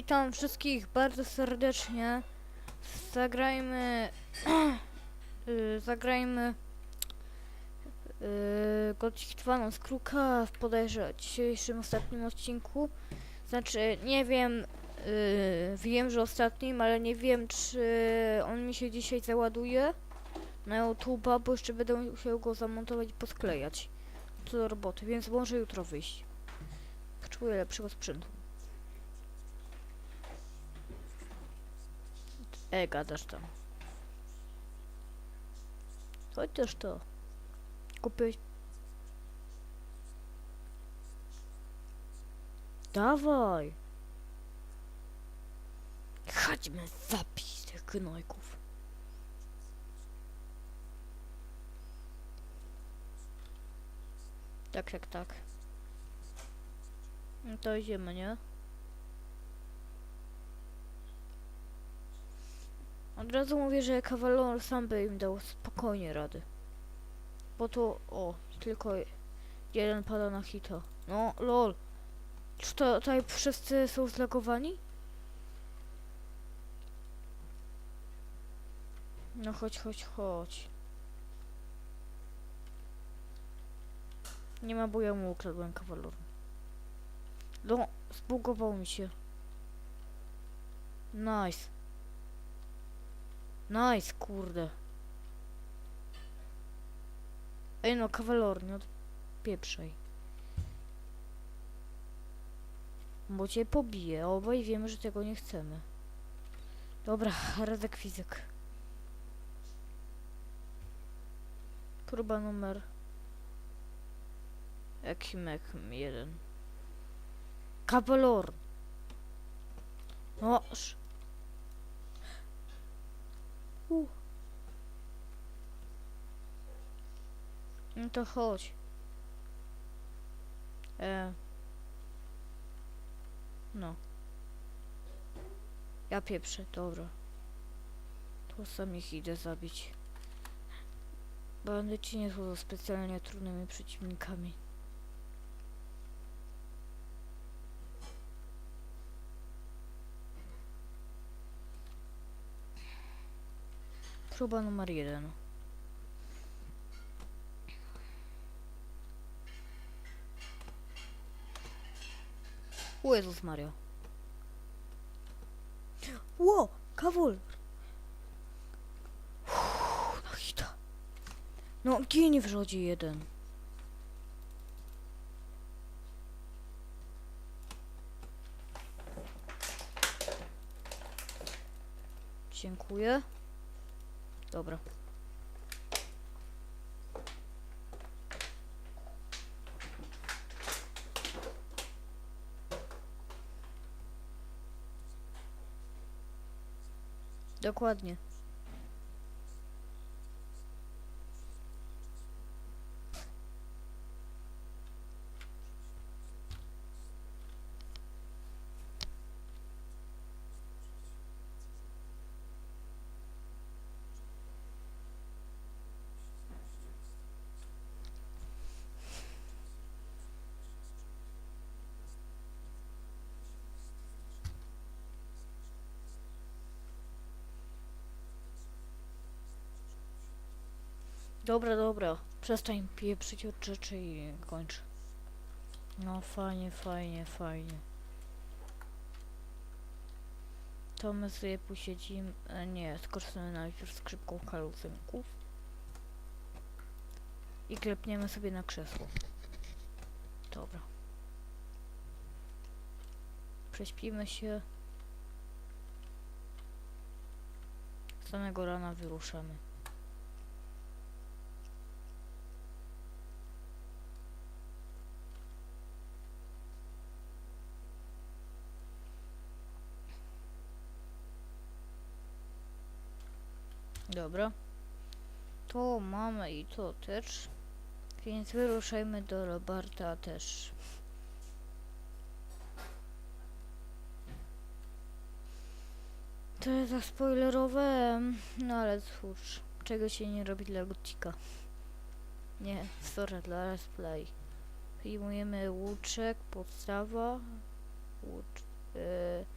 Witam wszystkich bardzo serdecznie. Zagrajmy. y, zagrajmy. Y, Gothic 2 Noc Kruka w dzisiejszym ostatnim odcinku. Znaczy, nie wiem. Y, wiem, że ostatnim, ale nie wiem, czy on mi się dzisiaj załaduje na YouTube'a, bo jeszcze będę musiał go zamontować i posklejać. Co do roboty, więc może jutro wyjść. Potrzebuję lepszego sprzętu. E, gadasz tam. Chodź też to. Kupiłeś... Dawaj! Chodźmy zabić tych gnojków. Tak, tak, tak. No to idziemy, nie? Od razu mówię, że kawalor sam by im dał spokojnie rady. Bo to, o, tylko jeden pada na hita. No, lol. Czy tutaj wszyscy są zlagowani? No chodź, chodź, chodź. Nie ma, bo ja mu ukradłem kawalor. No, zbugował mi się. Nice. Nice, kurde. Ej no, kawalor, nie odpieprzaj. Bo cię pobije. Obaj wiemy, że tego nie chcemy. Dobra, Radek Fizyk. Próba numer... Jakim jeden. Kawalor. No, sz- U. No to chodź. E. No. Ja pieprzę, dobra. To sam ich idę zabić. Bandyci nie są specjalnie trudnymi przeciwnikami. Próba numer jeden. O Jezus Maria. Ło! Kawul! No hita. No w rodzie jeden. Dziękuję. Dobra. Dokładnie. Dobra, dobra. Przestań pieprzyć od rzeczy i kończ. No fajnie, fajnie, fajnie. To my sobie posiedzimy... E, nie, skorzystamy najpierw skrzypką halucynków. I klepniemy sobie na krzesło. Dobra. Prześpimy się. Samego rana wyruszamy. Dobra. To mamy i to też. Więc wyruszajmy do Roberta też. To jest za spoilerowe, no ale cóż, czego się nie robi dla Gotika. Nie, sorry, dla Let's Play. Wyjmujemy łuczek, podstawa, łucz, yy,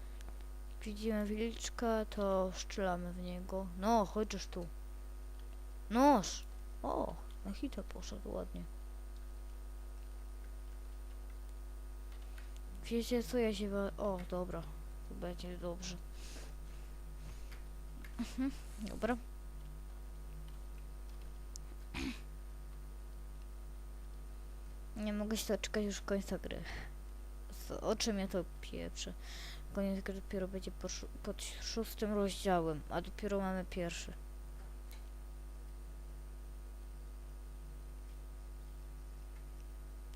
widzimy wilczka, to strzelamy w niego. No, chociaż tu. Noż! O, na hita poszedł ładnie. Wiecie co, ja się... wa- O, dobra. To będzie dobrze. Mhm, dobra. Nie mogę się doczekać już końca gry. O czym ja to pieprzę? Koniec gry dopiero będzie po, szó- pod szóstym rozdziałem, a dopiero mamy pierwszy.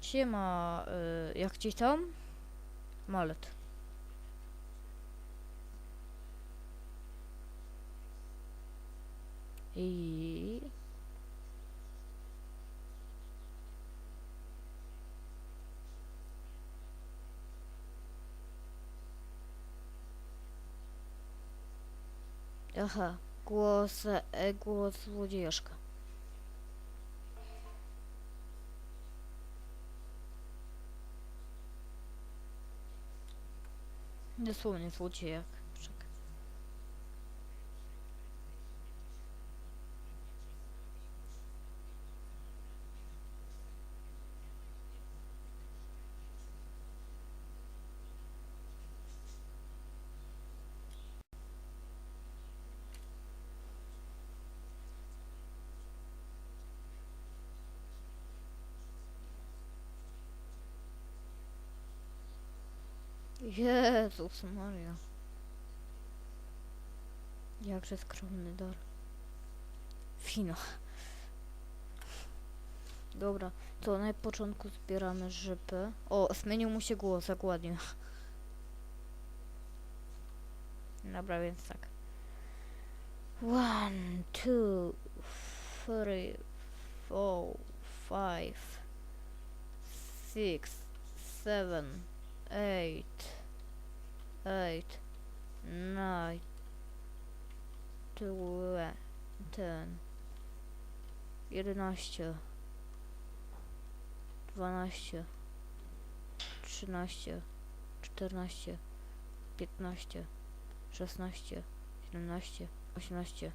Siema, y, jak ci tam? Malet. I... Aha, głos, e, głos złodziejaszka. Dosłownie złodziejak. Jezus Maria. Jakże skromny dar. Fino. Dobra, to na początku zbieramy żypy. O, zmienił mu się głos, jak ładnie. Dobra, więc tak. One, two, three, four, five, six, seven, eight, eight, nine, twelve, ten, jedenaście, dwanaście, trzynaście, czternaście, piętnaście, szesnaście, siedemnaście, osiemnaście,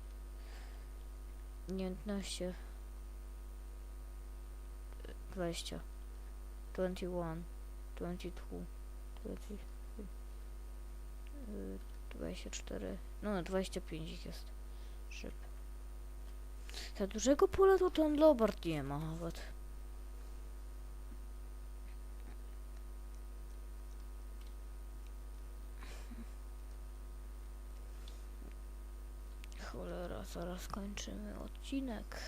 dziewiętnaście, dwadzieścia, twenty one, twenty two, twenty three, y, dwadzieścia cztery, no dwadzieścia pięć ich jest. Szyb. Za dużego pola to ten Lobart nie ma nawet. Cholera, zaraz kończymy odcinek.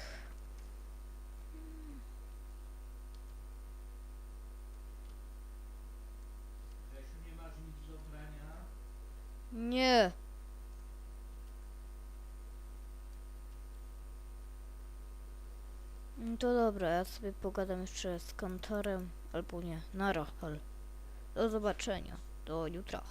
Grzesiu, nie masz nic do grania? Nie. No To dobra, ja sobie pogadam jeszcze z kantorem, albo nie, nara, ale do zobaczenia, do jutra.